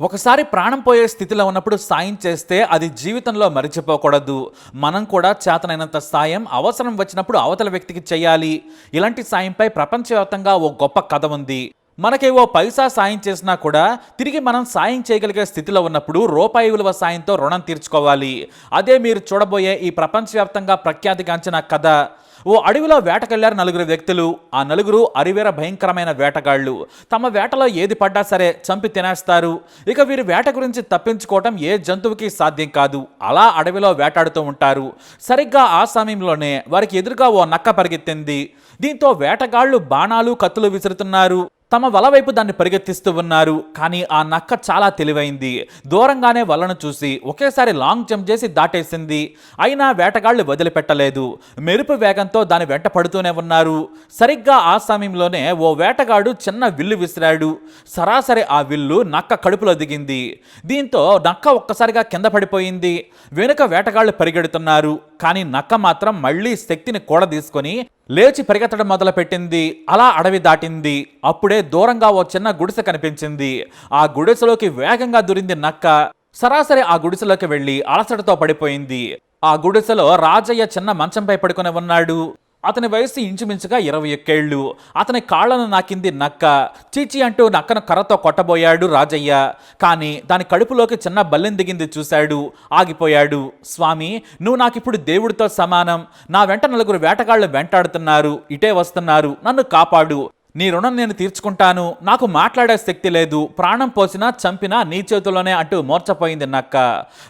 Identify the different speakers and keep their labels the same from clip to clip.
Speaker 1: ఒకసారి ప్రాణం పోయే స్థితిలో ఉన్నప్పుడు సాయం చేస్తే అది జీవితంలో మరిచిపోకూడదు. మనం కూడా చేతనైనంత సాయం అవసరం వచ్చినప్పుడు అవతల వ్యక్తికి చేయాలి. ఇలాంటి సాయంపై ప్రపంచవ్యాప్తంగా ఓ గొప్ప కథ ఉంది. మనకి ఓ పైసా సాయం చేసినా కూడా తిరిగి మనం సాయం చేయగలిగే స్థితిలో ఉన్నప్పుడు రూపాయి విలువ సాయంతో రుణం తీర్చుకోవాలి. అదే మీరు చూడబోయే ఈ ప్రపంచవ్యాప్తంగా ప్రఖ్యాతిగాంచిన కథ. ఓ అడవిలో వేటకెళ్ళారు నలుగురు వ్యక్తులు. ఆ నలుగురు అరివేర భయంకరమైన వేటగాళ్ళు. తమ వేటలో ఏది పడ్డా సరే చంపి తినేస్తారు. ఇక వీరి వేట గురించి తప్పించుకోవటం ఏ జంతువుకి సాధ్యం కాదు. అలా అడవిలో వేటాడుతూ ఉంటారు. సరిగ్గా ఆ సమయంలోనే వారికి ఎదురుగా ఓ నక్క పరిగెత్తింది. దీంతో వేటగాళ్ళు బాణాలు కత్తులు విసురుతున్నారు. తమ వల వైపు దాన్ని పరిగెత్తిస్తూ ఉన్నారు. కానీ ఆ నక్క చాలా తెలివైంది. దూరంగానే వలను చూసి ఒకేసారి లాంగ్ జంప్ చేసి దాటేసింది. అయినా వేటగాళ్ళు వదిలిపెట్టలేదు. మెరుపు వేగంతో దాని వెంట పడుతూనే ఉన్నారు. సరిగ్గా ఆ సమయంలోనే ఓ వేటగాడు చిన్న విల్లు విసిరాడు. సరాసరి ఆ విల్లు నక్క కడుపులో దిగింది. దీంతో నక్క ఒక్కసారిగా కింద పడిపోయింది. వెనుక వేటగాళ్ళు పరిగెడుతున్నారు. కానీ నక్క మాత్రం మళ్ళీ శక్తిని కూడ తీసుకొని లేచి పరిగెత్తడం మొదలుపెట్టింది. అలా అడవి దాటింది. అప్పుడే దూరంగా ఓ చిన్న గుడిసె కనిపించింది. ఆ గుడిసెలోకి వేగంగా దురింది నక్క. సరాసరి ఆ గుడిసెలోకి వెళ్ళి అలసటతో పడిపోయింది. ఆ గుడిసెలో రాజయ్య చిన్న మంచంపై పడుకుని ఉన్నాడు. అతని వయసు ఇంచుమించుగా ఇరవై ఒక్కేళ్ళు. అతని కాళ్ళను నాకింది నక్క. చీచి అంటూ నక్కను కర్రతో కొట్టబోయాడు రాజయ్య. కానీ దాని కడుపులోకి చిన్న బల్లెం దిగింది చూశాడు. ఆగిపోయాడు. స్వామి నువ్వు నాకిప్పుడు దేవుడితో సమానం. నా వెంట నలుగురు వేటగాళ్ళు వెంటాడుతున్నారు. ఇటే వస్తున్నారు. నన్ను కాపాడు. నీ రుణం నేను తీర్చుకుంటాను. నాకు మాట్లాడే శక్తి లేదు. ప్రాణం పోసినా చంపినా నీ చేతిలోనే అంటూ మోర్చపోయింది నక్క.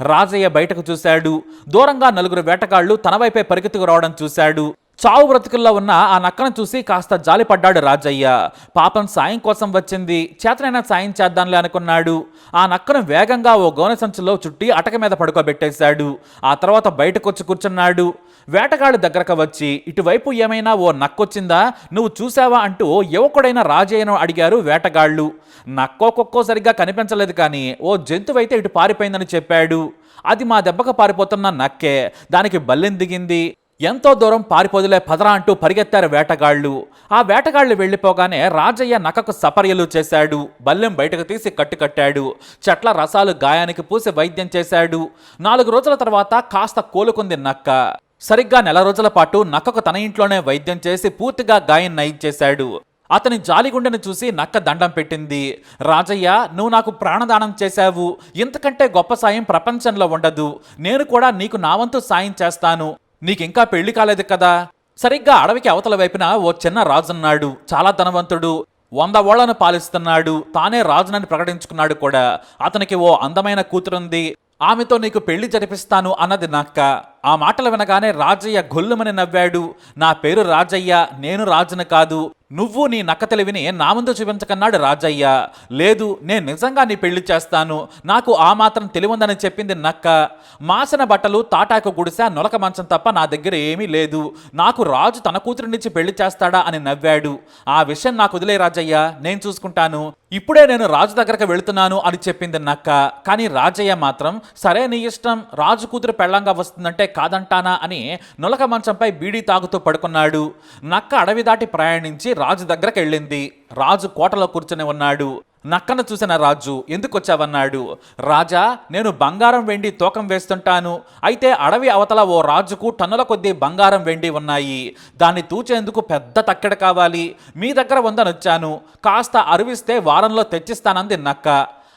Speaker 1: రాజయ్య బయటకు చూశాడు. దూరంగా నలుగురు వేటగాళ్ళు తన వైపే పరిగెత్తుకు రావడం చూశాడు. చావు బ్రతుకుల్లో ఉన్న ఆ నక్కను చూసి కాస్త జాలిపడ్డాడు రాజయ్య. పాపం సాయం కోసం వచ్చింది. చేతనైనా సాయం చేద్దాంలే అనుకున్నాడు. ఆ నక్కను వేగంగా ఓ గోనె సంచులో చుట్టి అటక మీద పడుకోబెట్టేశాడు. ఆ తర్వాత బయటకొచ్చి కూర్చున్నాడు. వేటగాడు దగ్గరకు వచ్చి ఇటువైపు ఏమైనా ఓ నక్కొచ్చిందా? నువ్వు చూసావా అంటూ యువకుడైన రాజయ్యను అడిగారు వేటగాళ్ళు. నక్కో కుక్కో సరిగ్గా కనిపించలేదు కానీ ఓ జంతువైతే ఇటు పారిపోయిందని చెప్పాడు. అది మా దెబ్బకు పారిపోతున్న నక్కే. దానికి బల్లెం దిగింది. ఎంతో దూరం పారిపోదులే పదరా అంటూ పరిగెత్తారు వేటగాళ్ళు. ఆ వేటగాళ్ళు వెళ్ళిపోగానే రాజయ్య నక్కకు సపర్యలు చేశాడు. బల్లెం బయటకు తీసి కట్టుకట్టాడు చెట్ల రసాలు గాయానికి పూసి వైద్యం చేశాడు. నాలుగు రోజుల తర్వాత కాస్త కోలుకుంది నక్క. సరిగ్గా నెల రోజుల పాటు నక్కకు తన ఇంట్లోనే వైద్యం చేసి పూర్తిగా గాయం నయం చేశాడు అతని జాలిగుండెను చూసి నక్క దండం పెట్టింది. రాజయ్య నువ్వు నాకు ప్రాణదానం చేశావు. ఇంతకంటే గొప్ప సాయం ప్రపంచంలో ఉండదు. నేను కూడా నీకు నా వంతు సాయం చేస్తాను. నీకింకా పెళ్ళి కాలేదు కదా? సరిగ్గా అడవికి అవతల వైపున ఓ చిన్న రాజున్నాడు. చాలా ధనవంతుడు. వంద ఓళ్ళను పాలిస్తున్నాడు. తానే రాజునని ప్రకటించుకున్నాడు కూడా. అతనికి ఓ అందమైన కూతురుంది. ఆమెతో నీకు పెళ్ళి జరిపిస్తాను అన్నది నక్క. ఆ మాటలు వినగానే రాజయ్య గొల్లుమని నవ్వాడు. నా పేరు రాజయ్య నేను రాజును కాదు. నువ్వు నీ నక్క తెలివిని నా ముందు చూపించకన్నాడు రాజయ్య. లేదు నేను నిజంగా నీ పెళ్ళి చేస్తాను. నాకు ఆ మాత్రం తెలివుందని చెప్పింది నక్క. మాసిన బట్టలు తాటాకు గుడిసా నొలక మంచం తప్ప నా దగ్గర ఏమీ లేదు. నాకు రాజు తన కూతురునిచ్చి పెళ్ళి చేస్తాడా అని నవ్వాడు. ఆ విషయం నాకు వదిలే రాజయ్య నేను చూసుకుంటాను. ఇప్పుడే నేను రాజు దగ్గరకు వెళుతున్నాను అని చెప్పింది నక్క. కానీ రాజయ్య మాత్రం సరే నీ ఇష్టం రాజు కూతురు పెళ్ళంగా వస్తుందంటే కాదంటానా అని నులక మంచంపై బీడీ తాగుతూ పడుకున్నాడు. నక్క అడవి దాటి ప్రయాణించి రాజు దగ్గరకు వెళ్ళింది. రాజు కోటలో కూర్చుని ఉన్నాడు. నక్కను చూసిన రాజు ఎందుకు వచ్చావన్నాడు? రాజా నేను బంగారం వెండి తూకం వేస్తుంటాను. అయితే అడవి అవతల ఓ రాజుకు టన్నుల కొద్దీ బంగారం వెండి ఉన్నాయి. దాన్ని తూచేందుకు పెద్ద తక్కెడ కావాలి. మీ దగ్గర ఉందనొచ్చాను. కాస్త అరువిస్తే వారంలో తెచ్చిస్తానంది నక్క.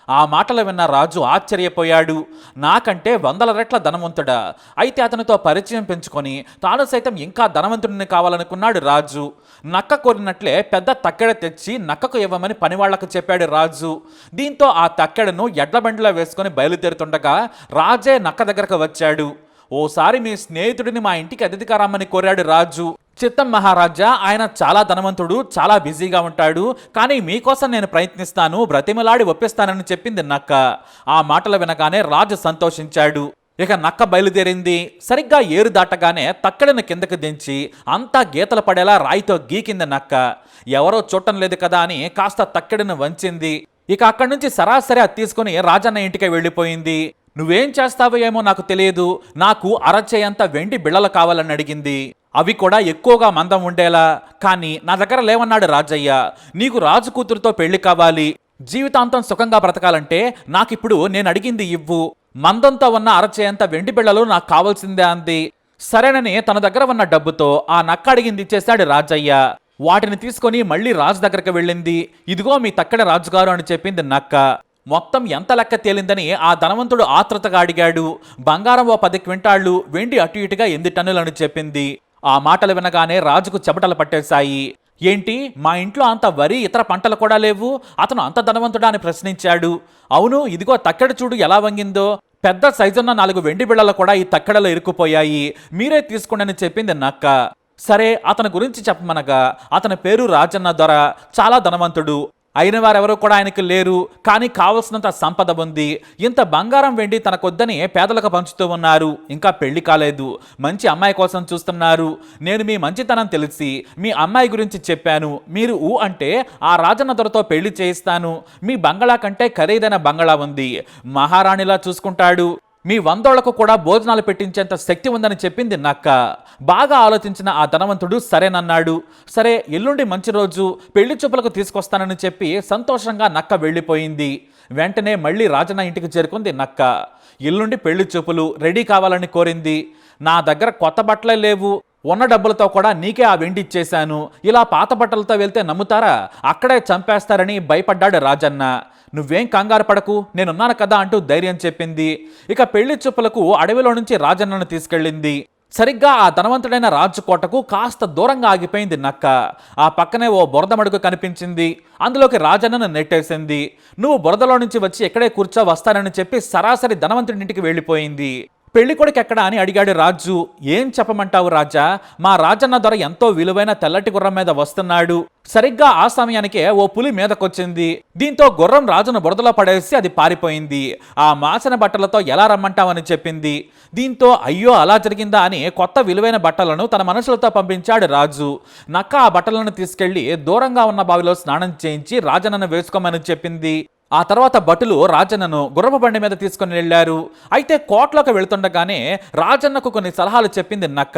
Speaker 1: ఆ మాటలు విన్న రాజు ఆశ్చర్యపోయాడు. నాకంటే వందల రెట్ల ధనవంతుడా. అయితే అతనితో పరిచయం పెంచుకొని తాను సైతం ఇంకా ధనవంతుడిని కావాలనుకున్నాడు రాజు. నక్క కోరినట్లే పెద్ద తక్కెడ తెచ్చి నక్కకు ఇవ్వమని పనివాళ్ళకు చెప్పాడు రాజు. దీంతో ఆ తక్కెడను ఎడ్లబండిలో వేసుకొని బయలుదేరుతుండగా రాజే నక్క దగ్గరకు వచ్చాడు. ఓసారి మీ స్నేహితుడిని మా ఇంటికి అతిథిగా రమ్మని కోరాడు రాజు. చిత్తం మహారాజా ఆయన చాలా ధనవంతుడు చాలా బిజీగా ఉంటాడు. కానీ మీకోసం నేను ప్రయత్నిస్తాను బ్రతిమలాడి ఒప్పిస్తానని చెప్పింది నక్క. ఆ మాటలు వినగానే రాజు సంతోషించాడు. ఇక నక్క బయలుదేరింది. సరిగ్గా ఏరు దాటగానే తక్కడిని కిందకు దించి అంతా గీతలు పడేలా రాయితో గీకింది నక్క. ఎవరో చూడటం లేదు కదా అని కాస్త తక్కడిని వంచింది. ఇక అక్కడి నుంచి సరాసరి అది తీసుకుని రాజన్న ఇంటికి వెళ్ళిపోయింది. నువ్వేం చేస్తావో ఏమో నాకు తెలియదు. నాకు అరచేయంత వెండి బిళ్ళలు కావాలని అడిగింది. అవి కూడా ఎక్కువగా మందం ఉండేలా. కానీ నా దగ్గర లేవన్నాడు రాజయ్య. నీకు రాజు కూతురుతో పెళ్ళి కావాలి. జీవితాంతం సుఖంగా బ్రతకాలంటే నాకిప్పుడు నేను అడిగింది ఇవ్వు. మందంతా ఉన్న అరచేయంత వెండి బిళ్ళలు నాకు కావాల్సిందే అంది. సరేనని తన దగ్గర ఉన్న డబ్బుతో ఆ నక్క అడిగింది ఇచ్చేశాడు రాజయ్య. వాటిని తీసుకొని మళ్ళీ రాజు దగ్గరకు వెళ్ళింది. ఇదిగో మీ తక్కడ రాజుగారు అని చెప్పింది నక్క. మొత్తం ఎంత లెక్క తేలిందని ఆ ధనవంతుడు ఆత్రతగా అడిగాడు. బంగారం ఓ పది క్వింటాళ్ళు వెండి అటు ఇటుగా ఎనిమిది టన్నులని చెప్పింది. ఆ మాటలు వినగానే రాజుకు చెమటలు పట్టేశాయి. ఏంటి? మా ఇంట్లో అంత వరి ఇతర పంటలు కూడా లేవు? అతను అంత ధనవంతుడా అని ప్రశ్నించాడు. అవును ఇదిగో తక్కెడ చూడు ఎలా వంగిందో. పెద్ద సైజున్న నాలుగు వెండి బిళ్ళలు కూడా ఈ తక్కెడలో ఇరుక్కుపోయాయి. మీరే తీసుకోండి చెప్పింది నక్క. సరే అతని గురించి చెప్పమనగా అతని పేరు రాజన్న దొర. చాలా ధనవంతుడు. అయిన వారెవరూ కూడా ఆయనకు లేరు. కానీ కావలసినంత సంపద ఉంది. ఇంత బంగారం వెండి తనకొద్దని పేదలకు పంచుతూ ఉన్నారు. ఇంకా పెళ్ళి కాలేదు. మంచి అమ్మాయి కోసం చూస్తున్నారు. నేను మీ మంచితనం తెలిసి మీ అమ్మాయి గురించి చెప్పాను. మీరు ఊ అంటే ఆ రాజన్న దొరతో పెళ్ళి చేయిస్తాను. మీ బంగళా కంటే ఖరీదైన బంగళా ఉంది. మహారాణిలా చూసుకుంటాడు. మీ వందోళ్ళకు కూడా భోజనాలు పెట్టించేంత శక్తి ఉందని చెప్పింది నక్క. బాగా ఆలోచించిన ఆ ధనవంతుడు సరేనన్నాడు సరే ఎల్లుండి మంచి రోజు. పెళ్ళి చూపులకు తీసుకొస్తానని చెప్పి సంతోషంగా నక్క వెళ్ళిపోయింది. వెంటనే మళ్ళీ రాజన్న ఇంటికి చేరుకుంది నక్క. ఎల్లుండి పెళ్ళి చూపులు రెడీ కావాలని కోరింది. నా దగ్గర కొత్త బట్టలే లేవు. ఉన్న డబ్బులతో కూడా నీకే ఆ వెండి ఇచ్చేశాను. ఇలా పాత బట్టలతో వెళ్తే నమ్ముతారా? అక్కడే చంపేస్తారని భయపడ్డాడు రాజన్న. నువ్వేం కంగారు పడకు నేనున్నాను కదా అంటూ ధైర్యం చెప్పింది. ఇక పెళ్ళి చూపులకు అడవిలో నుంచి రాజన్నను తీసుకెళ్ళింది. సరిగ్గా ఆ ధనవంతుడైన రాజు కోటకు కాస్త దూరంగా ఆగిపోయింది నక్క. ఆ పక్కనే ఓ బురద మడుగు కనిపించింది. అందులోకి రాజన్నను నెట్టేసింది. నువ్వు బురదలో నుంచి వచ్చి ఎక్కడే కూర్చో వస్తానని చెప్పి సరాసరి ధనవంతుడింటికి వెళ్ళిపోయింది. పెళ్ళి కొడుకు ఎక్కడ అని అడిగాడు రాజు. ఏం చెప్పమంటావు రాజా? మా రాజన్న దొర ఎంతో విలువైన తెల్లటి గుర్రం మీద వస్తున్నాడు. సరిగ్గా ఆ సమయానికే ఓ పులి మీదకొచ్చింది. దీంతో గుర్రం రాజును బురదలో పడేసి అది పారిపోయింది. ఆ మాసిన బట్టలతో ఎలా రమ్మంటావని చెప్పింది. దీంతో అయ్యో అలా జరిగిందా అని కొత్త విలువైన బట్టలను తన మనుషులతో పంపించాడు రాజు. నక్క ఆ బట్టలను తీసుకెళ్ళి దూరంగా ఉన్న బావిలో స్నానం చేయించి రాజన్నను వేసుకోమని చెప్పింది. ఆ తర్వాత భటులు రాజన్నను గుర్రపు బండి మీద తీసుకుని వెళ్ళారు. అయితే కోట్లోకి వెళుతుండగానే రాజన్నకు కొన్ని సలహాలు చెప్పింది నక్క.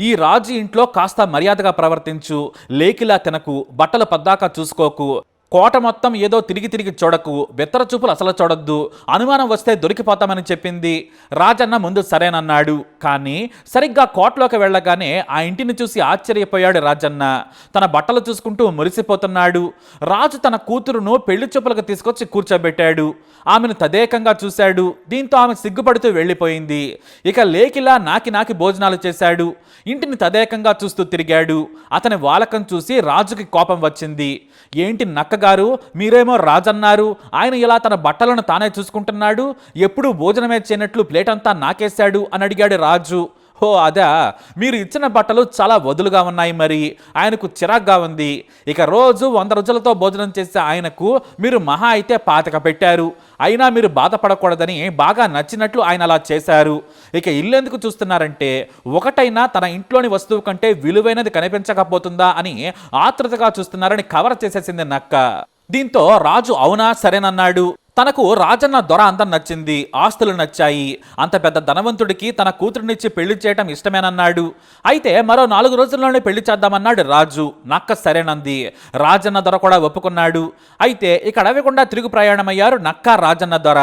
Speaker 1: ఈ రాజు ఇంట్లో కాస్త మర్యాదగా ప్రవర్తించు లేకిలా తినకు బట్టలు పద్దాకా చూసుకోకు కోట మొత్తం ఏదో తిరిగి తిరిగి చూడకు బెత్తర చూపులు అసలు చూడొద్దు అనుమానం వస్తే దొరికిపోతామని చెప్పింది. రాజన్న ముందు సరేనన్నాడు కానీ సరిగ్గా కోటలోకి వెళ్ళగానే ఆ ఇంటిని చూసి ఆశ్చర్యపోయాడు రాజన్న. తన బట్టలు చూసుకుంటూ మురిసిపోతున్నాడు. రాజు తన కూతురును పెళ్ళి చూపులకు తీసుకొచ్చి కూర్చోబెట్టాడు. ఆమెను తదేకంగా చూశాడు. దీంతో ఆమె సిగ్గుపడుతూ వెళ్ళిపోయింది. ఇక లేకిలా నాకి నాకి భోజనాలు చేశాడు. ఇంటిని తదేకంగా చూస్తూ తిరిగాడు. అతని వాలకం చూసి రాజుకి కోపం వచ్చింది. ఏంటి నక్క గారు మీరేమో రాజన్నారు. ఆయన ఇలా తన బట్టలను తానే చూసుకుంటున్నాడు. ఎప్పుడూ భోజనమే చేయనట్లు ప్లేట్ అంతా నాకేశాడు అని అడిగాడు రాజు. ఓ అదా. మీరు ఇచ్చిన బట్టలు చాలా వదులుగా ఉన్నాయి మరి. ఆయనకు చిరాగ్గా ఉంది. ఇక రోజు వంద రోజులతో భోజనం చేసే ఆయనకు మీరు మహా అయితే పాతక పెట్టారు. అయినా మీరు బాధపడకూడదని బాగా నచ్చినట్లు ఆయన అలా చేశారు. ఇక ఇల్లు ఎందుకు చూస్తున్నారంటే ఒకటైనా తన ఇంట్లోని వస్తువు కంటే విలువైనది కనిపించకపోతుందా అని ఆతృతగా చూస్తున్నారని కవర్ చేసేసింది నక్క. దీంతో రాజు అవునా సరేనన్నాడు. తనకు రాజన్న దొర అందం నచ్చింది ఆస్తులు నచ్చాయి. అంత పెద్ద ధనవంతుడికి తన కూతురునిచ్చి పెళ్ళి చేయటం ఇష్టమేనన్నాడు. అయితే మరో నాలుగు రోజుల్లోనే పెళ్ళి చేద్దామన్నాడు రాజు. నక్క సరేనంది. రాజన్న దొర కూడా ఒప్పుకున్నాడు. అయితే ఇక అడవికుండా తిరుగు ప్రయాణమయ్యారు నక్క రాజన్న దొర.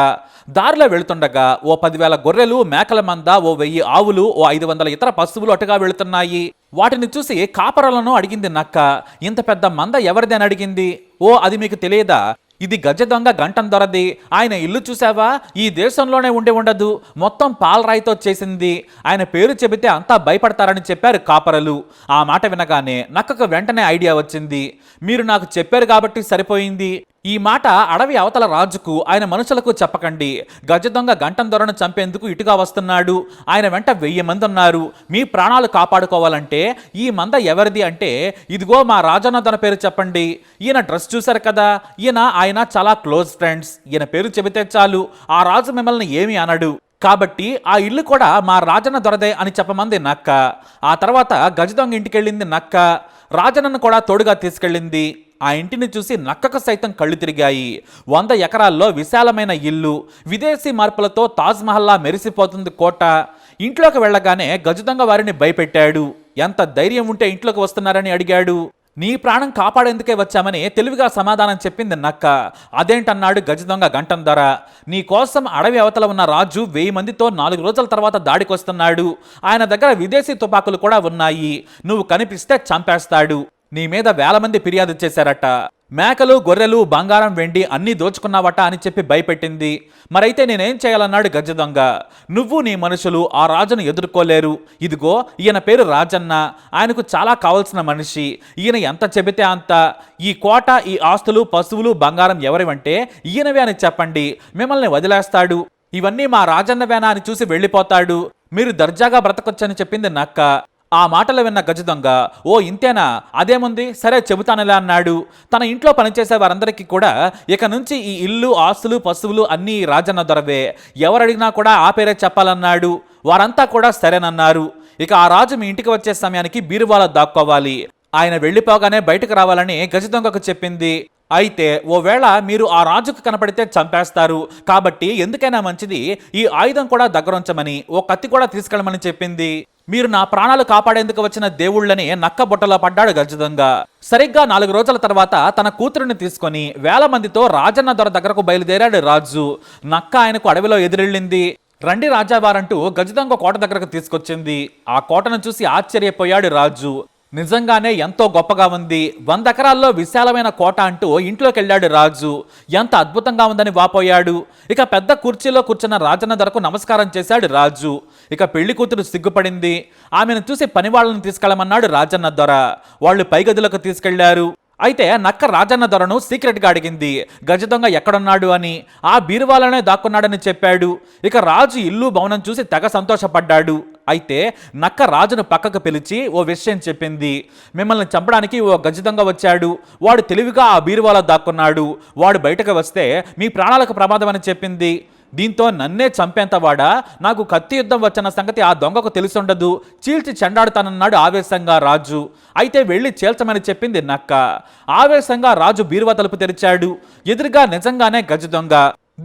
Speaker 1: దారిలో వెళుతుండగా ఓ పదివేల గొర్రెలు మేకల మంద ఓ వెయ్యి ఆవులు ఓ ఐదు వందల ఇతర పశువులు అటుగా వెళుతున్నాయి. వాటిని చూసి కాపరలను అడిగింది నక్క. ఇంత పెద్ద మంద ఎవరిదని అడిగింది? ఓ అది మీకు తెలియదా? ఇది గజ దొంగ గంటం దొరది. ఆయన ఇల్లు చూసావా ఈ దేశంలోనే ఉండి ఉండదు. మొత్తం పాలరాయితో చేసింది. ఆయన పేరు చెబితే అంతా భయపడతారని చెప్పారు కాపరలు. ఆ మాట వినగానే నక్కకు వెంటనే ఐడియా వచ్చింది. మీరు నాకు చెప్పారు కాబట్టి సరిపోయింది. ఈ మాట అడవి అవతల రాజుకు ఆయన మనుషులకు చెప్పకండి. గజ దొంగ గంటం దొరను చంపేందుకు ఇటుగా వస్తున్నాడు. ఆయన వెంట వెయ్యి మంది ఉన్నారు. మీ ప్రాణాలు కాపాడుకోవాలంటే ఈ మంద ఎవరిది అంటే ఇదిగో మా రాజన్న తన పేరు చెప్పండి. ఈయన డ్రెస్ చూశారు కదా? ఈయన ఆయన చాలా క్లోజ్ ఫ్రెండ్స్. ఈయన పేరు చెబితే చాలు. ఆ రాజు మిమ్మల్ని ఏమీ అనడు. కాబట్టి ఆ ఇల్లు కూడా మా రాజన్న దొరదే అని చెప్పమంది నక్క. ఆ తర్వాత గజదొంగ ఇంటికెళ్ళింది నక్క. రాజన్నను కూడా తోడుగా తీసుకెళ్ళింది. ఆ ఇంటిని చూసి నక్కకు సైతం కళ్ళు తిరిగాయి. వంద ఎకరాల్లో విశాలమైన ఇల్లు విదేశీ మార్పులతో తాజ్మహల్లా మెరిసిపోతుంది కోట. ఇంట్లోకి వెళ్ళగానే గజదొంగ వారిని భయపెట్టాడు. ఎంత ధైర్యం ఉంటే ఇంట్లోకి వస్తున్నారని అడిగాడు. నీ ప్రాణం కాపాడేందుకే వచ్చామని తెలివిగా సమాధానం చెప్పింది నక్క. అదేంటన్నాడు గజదొంగ గంటం ధర. నీ కోసం అడవి అవతల ఉన్న రాజు వెయ్యి మందితో నాలుగు రోజుల తర్వాత దాడికొస్తున్నాడు. ఆయన దగ్గర విదేశీ తుపాకులు కూడా ఉన్నాయి. నువ్వు కనిపిస్తే చంపేస్తాడు. నీ మీద వేల మంది ఫిర్యాదు చేశారట. మేకలు గొర్రెలు బంగారం వెండి అన్నీ దోచుకున్నావట అని చెప్పి భయపెట్టింది. మరైతే నేనేం చేయాలన్నాడు గజ దొంగ. నువ్వు నీ మనుషులు ఆ రాజును ఎదుర్కోలేరు. ఇదిగో ఈయన పేరు రాజన్న. ఆయనకు చాలా కావాల్సిన మనిషి. ఈయన ఎంత చెబితే అంత. ఈ కోట ఈ ఆస్తులు పశువులు బంగారం ఎవరివంటే ఈయనవే అని చెప్పండి. మిమ్మల్ని వదిలేస్తాడు. ఇవన్నీ మా రాజన్నవేనా అని చూసి వెళ్ళిపోతాడు. మీరు దర్జాగా బ్రతకొచ్చని చెప్పింది నక్క. ఆ మాటలు విన్న గజ దొంగ ఓ ఇంతేనా? అదేముంది? సరే చెబుతానులే అన్నాడు. తన ఇంట్లో పనిచేసే వారందరికీ కూడా ఇక నుంచి ఈ ఇల్లు ఆస్తులు పశువులు అన్నీ రాజన్న దొరవే. ఎవరడిగినా కూడా ఆ పేరే చెప్పాలన్నాడు. వారంతా కూడా సరేనన్నారు. ఇక ఆ రాజు మీ ఇంటికి వచ్చే సమయానికి బీరువాలో దాక్కోవాలి. ఆయన వెళ్ళిపోగానే బయటకు రావాలని గజ దొంగకు చెప్పింది. అయితే ఓవేళ మీరు ఆ రాజుకు కనపడితే చంపేస్తారు. కాబట్టి ఎందుకైనా మంచిది ఈ ఆయుధం కూడా దగ్గరుంచమని ఓ కత్తి కూడా తీసుకెళ్ళమని చెప్పింది. మీరు నా ప్రాణాలు కాపాడేందుకు వచ్చిన దేవుళ్ళని నక్క బుట్టలో పడ్డాడు గజదంగా. సరిగ్గా నాలుగు రోజుల తర్వాత తన కూతురుని తీసుకొని వేల మందితో రాజన్న దొర దగ్గరకు బయలుదేరాడు రాజు. నక్క ఆయనకు అడవిలో ఎదురెళ్ళింది. రండి రాజావారంటూ గజదంగ కోట దగ్గరకు తీసుకొచ్చింది. ఆ కోటను చూసి ఆశ్చర్యపోయాడు రాజు. నిజంగానే ఎంతో గొప్పగా ఉంది. వంద ఎకరాల్లో విశాలమైన కోట అంటూ ఇంట్లోకి వెళ్ళాడు రాజు. ఎంత అద్భుతంగా ఉందని వాపోయాడు. ఇక పెద్ద కుర్చీలో కూర్చున్న రాజన్న ధరకు నమస్కారం చేశాడు రాజు. ఇక పెళ్ళి కూతురు సిగ్గుపడింది. ఆమెను చూసి పనివాళ్ళను తీసుకెళ్ళమన్నాడు రాజన్న దొర. వాళ్ళు పై తీసుకెళ్ళారు అయితే నక్క రాజన్న దొరను సీక్రెట్గా అడిగింది. గజ దొంగ ఎక్కడున్నాడు అని. ఆ బీరువాలోనే దాక్కున్నాడని చెప్పాడు. ఇక రాజు ఇల్లు భవనం చూసి తెగ సంతోషపడ్డాడు. అయితే నక్క రాజును పక్కకు పిలిచి ఓ విషయం చెప్పింది. మిమ్మల్ని చంపడానికి ఓ గజ దొంగ వచ్చాడు. వాడు తెలివిగా ఆ బీరువాలో దాక్కున్నాడు. వాడు బయటకు వస్తే మీ ప్రాణాలకు ప్రమాదం అని చెప్పింది. దీంతో నన్నే చంపేంతవాడా నాకు కత్తి యుద్ధం వచ్చిన సంగతి ఆ దొంగకు తెలుసుండదు. చీల్చి చెండాడుతానన్నాడు ఆవేశంగా రాజు. అయితే వెళ్ళి చేల్చమని చెప్పింది నక్క. ఆవేశంగా రాజు బీరువా తలుపు తెరిచాడు. ఎదురుగా నిజంగానే గజ దొంగ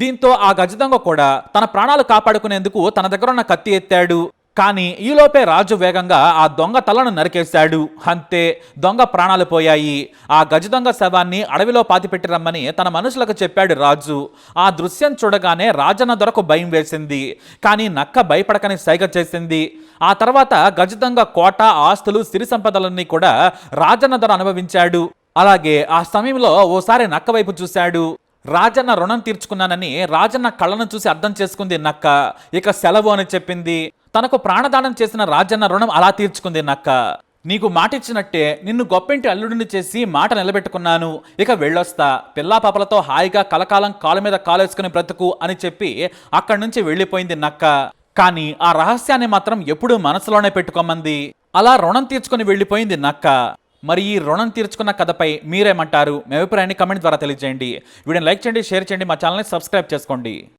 Speaker 1: దీంతో ఆ గజ దొంగ కూడా తన ప్రాణాలు కాపాడుకునేందుకు తన దగ్గర ఉన్న కత్తి ఎత్తాడు. కానీ ఈలోపే రాజు వేగంగా ఆ దొంగ తలను నరికేశాడు. అంతే దొంగ ప్రాణాలు పోయాయి. ఆ గజ దొంగ శవాన్ని అడవిలో పాతిపెట్టి రమ్మని తన మనుషులకు చెప్పాడు రాజు. ఆ దృశ్యం చూడగానే రాజన్న దొరకు భయం వేసింది. కానీ నక్క భయపడకని సైగ చేసింది. ఆ తర్వాత గజ దొంగ కోట ఆస్తులు సిరి సంపదలన్నీ కూడా రాజన్న దొర అనుభవించాడు. అలాగే ఆ సమయంలో ఓసారి నక్క వైపు చూశాడు. రాజన్న రుణం తీర్చుకున్నానని రాజన్న కళ్ళను చూసి అర్థం చేసుకుంది నక్క. ఇక సెలవు అని చెప్పింది. తనకు ప్రాణదానం చేసిన రాజన్న రుణం అలా తీర్చుకుంది నక్క. నీకు మాటిచ్చినట్టే నిన్ను గొప్పింటి అల్లుడిని చేసి మాట నిలబెట్టుకున్నాను. ఇక వెళ్ళొస్తా. పిల్లా పాపలతో హాయిగా కలకాలం కాలు మీద కాలేసుకుని బ్రతుకు అని చెప్పి అక్కడి నుంచి వెళ్ళిపోయింది నక్క. కానీ ఆ రహస్యాన్ని మాత్రం ఎప్పుడూ మనసులోనే పెట్టుకోమంది. అలా రుణం తీర్చుకుని వెళ్ళిపోయింది నక్క. మరి ఈ రుణం తీర్చుకున్న కథపై మీరేమంటారు? మీ అభిప్రాయాన్ని కమెంట్ ద్వారా తెలియజేయండి. వీడియోని లైక్ చేయండి షేర్ చేయండి మా ఛానల్ని సబ్స్క్రైబ్ చేసుకోండి.